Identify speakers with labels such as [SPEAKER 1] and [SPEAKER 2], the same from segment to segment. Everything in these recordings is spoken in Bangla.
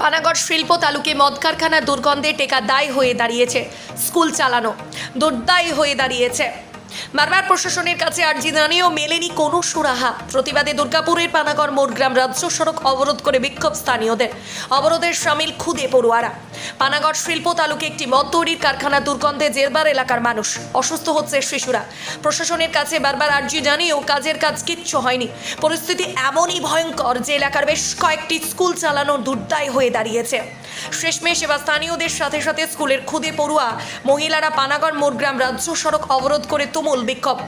[SPEAKER 1] পানাগড় শিল্প তালুকে মদ কারখানার দুর্গন্ধে টেকা দায় হয়ে দাঁড়িয়েছে স্কুল চালানো, দুর্দায় হয়ে দাঁড়িয়েছে। বারবার প্রশাসনের কাছে আর্জি জানিয়েও মেলেনি কোনো সুরাহা। প্রতিবাদে দুর্গাপুরের পানাগড় মোড়গ্রাম রাজ্য সড়ক অবরোধ করে বিক্ষোভ স্থানীয়দের। অবরোধের সামিল খুদে পড়ুয়ারা। পানাগড় শিল্প তালুকে একটি মদ তৈরির কারখানা দুর্গন্ধে জেরবার এলাকার মানুষ। অসুস্থ হচ্ছে শিশুরা। প্রশাসনের কাছে বারবার আর্জি জানিয়েও কাজের কাজ কিচ্ছু হয়নি। পরিস্থিতি এমনই ভয়ঙ্কর যে এলাকার বেশ কয়েকটি স্কুল চালানো দুর্দায় হয়ে দাঁড়িয়েছে। শেষমেশ এবার স্থানীয়দের সাথে সাথে স্কুলের খুদে পড়ুয়া মহিলারা পানাগড় মোরগ্রাম রাজ্য সড়ক অবরোধ করে তুমুল বিক্ষোভ।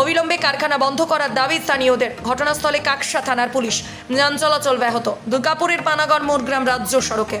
[SPEAKER 1] অবিলম্বে কারখানা বন্ধ করার দাবি স্থানীয়দের। ঘটনাস্থলে কাকসা থানার পুলিশ। যান চলাচল ব্যাহত। দুর্গাপুরের পানাগড় মোরগ্রাম রাজ্য সড়কে।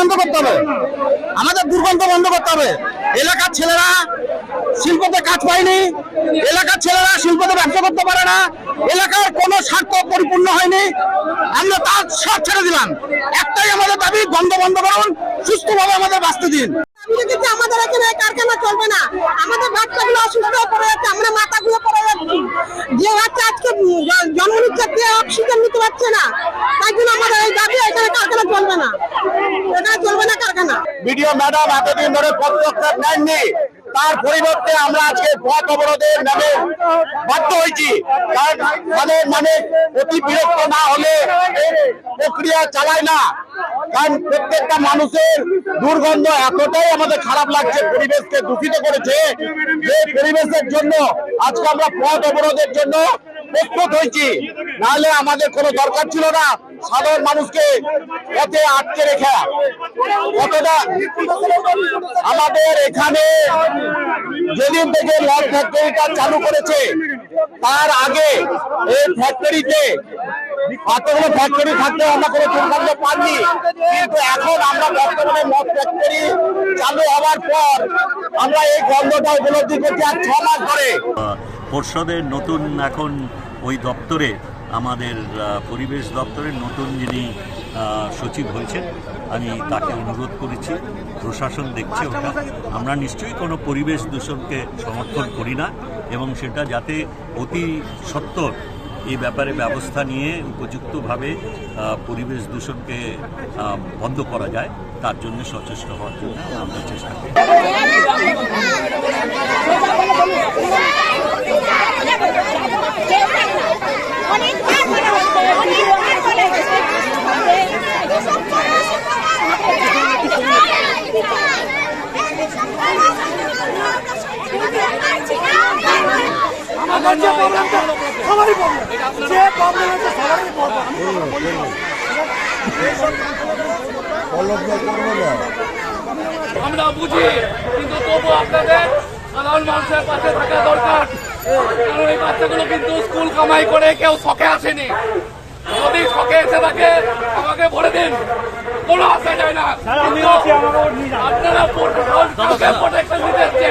[SPEAKER 2] বন্ধ
[SPEAKER 3] করতে হবে। আমাদের দুর্গন্ধ বন্ধ করতে হবে। এলাকার ছেলেরা শিল্পতে কাজ পায়নি। এলাকার ছেলেরা শিল্পতে ব্যবসা করতে পারে না। এলাকার কোনো স্বার্থ পরিপূর্ণ হয়নি। আমরা তার সব ছেড়ে দিলাম। একটাই আমাদের দাবি, গন্ধ বন্ধ করুন, সুস্থভাবে আমাদের বাঁচতে দিন।
[SPEAKER 2] আমাদের এখানে কারখানা চলবে না। আমাদের বাচ্চাগুলো অসুস্থ পড়ে যাচ্ছে, আমরা মাথাগুলো পড়ে যাচ্ছি। যে বাচ্চা আজকে জন্ম নিচ্ছে অক্সিজেন নিতে পারছে না তাই জন্য আমাদের এই দাবি এখানে কারখানা চলবে না এখানে চলবে না কারখানা
[SPEAKER 3] বিডিও ম্যাডাম এতদিন ধরে পদক্ষেপ নেননি। তার পরিবর্তে আমরা আজকে পথ অবরোধের নামে বাধ্য হয়েছি। কারণ মানে মানে অতি বিরক্ত না হলে প্রক্রিয়া চালায় না। কারণ প্রত্যেকটা মানুষের দুর্গন্ধ এতটাই আমাদের খারাপ লাগছে, পরিবেশকে দূষিত করেছে। যে পরিবেশের জন্য আজকে আমরা পথ অবরোধের জন্য প্রস্তুত হয়েছি। নাহলে আমাদের কোনো দরকার ছিল না। সাধারণ মানুষকে পথে আটকে রেখা। কতটা আমাদের এখানে যেদিন থেকে মদ ফ্যাক্টরিটা চালু করেছে, তার আগে এই ফ্যাক্টরিতে এতগুলো ফ্যাক্টরি আমরা কোনো পাইনি। কিন্তু এখন আমরা বর্তমানে মদ ফ্যাক্টরি চালু হওয়ার পর আমরা এই গন্ধটা উপলব্ধি করছি আর ছ মাস ধরে।
[SPEAKER 4] পর্ষদের নতুন এখন ওই দপ্তরে, আমাদের পরিবেশ দপ্তরের নতুন যিনি সচিব হয়েছেন, আমি তাকে অনুরোধ করেছি, প্রশাসন দেখছে ওটা। আমরা নিশ্চয়ই কোনো পরিবেশ দূষণকে সমর্থন করি না, এবং সেটা যাতে অতি সত্বর এই ব্যাপারে ব্যবস্থা নিয়ে উপযুক্তভাবে পরিবেশ দূষণকে বন্ধ করা যায় তার জন্য সচেষ্ট হওয়ার জন্য আমরা চেষ্টা করি
[SPEAKER 5] আমার যে প্রবলেমটা সবারই প্রবলেম যে প্রবলেম আছে সবারই প্রবলেম
[SPEAKER 6] আমরা বুঝি কিন্তু তবু আপনাদের সাধারণ মানুষের পাশে থাকা দরকার। কারণ এই বাচ্চাগুলো কিন্তু স্কুল কামাই করে কেউ শখে আসেনি। যদি শখে এসে থাকে আমাকে ভরে দিন। কোনো আসা যায় না। আপনারা প্রোটেকশন দিতে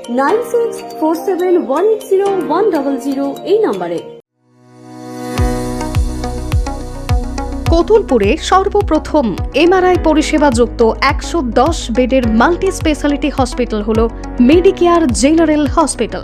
[SPEAKER 7] nine six four seven one eight zero one double zero এই নম্বরে।
[SPEAKER 8] কতুলপুরে সর্বপ্রথম এমআরআই পরিষেবা যুক্ত একশো দশ বেডের মাল্টি স্পেশালিটি হসপিটাল হল মেডিকেয়ার জেনারেল হসপিটাল।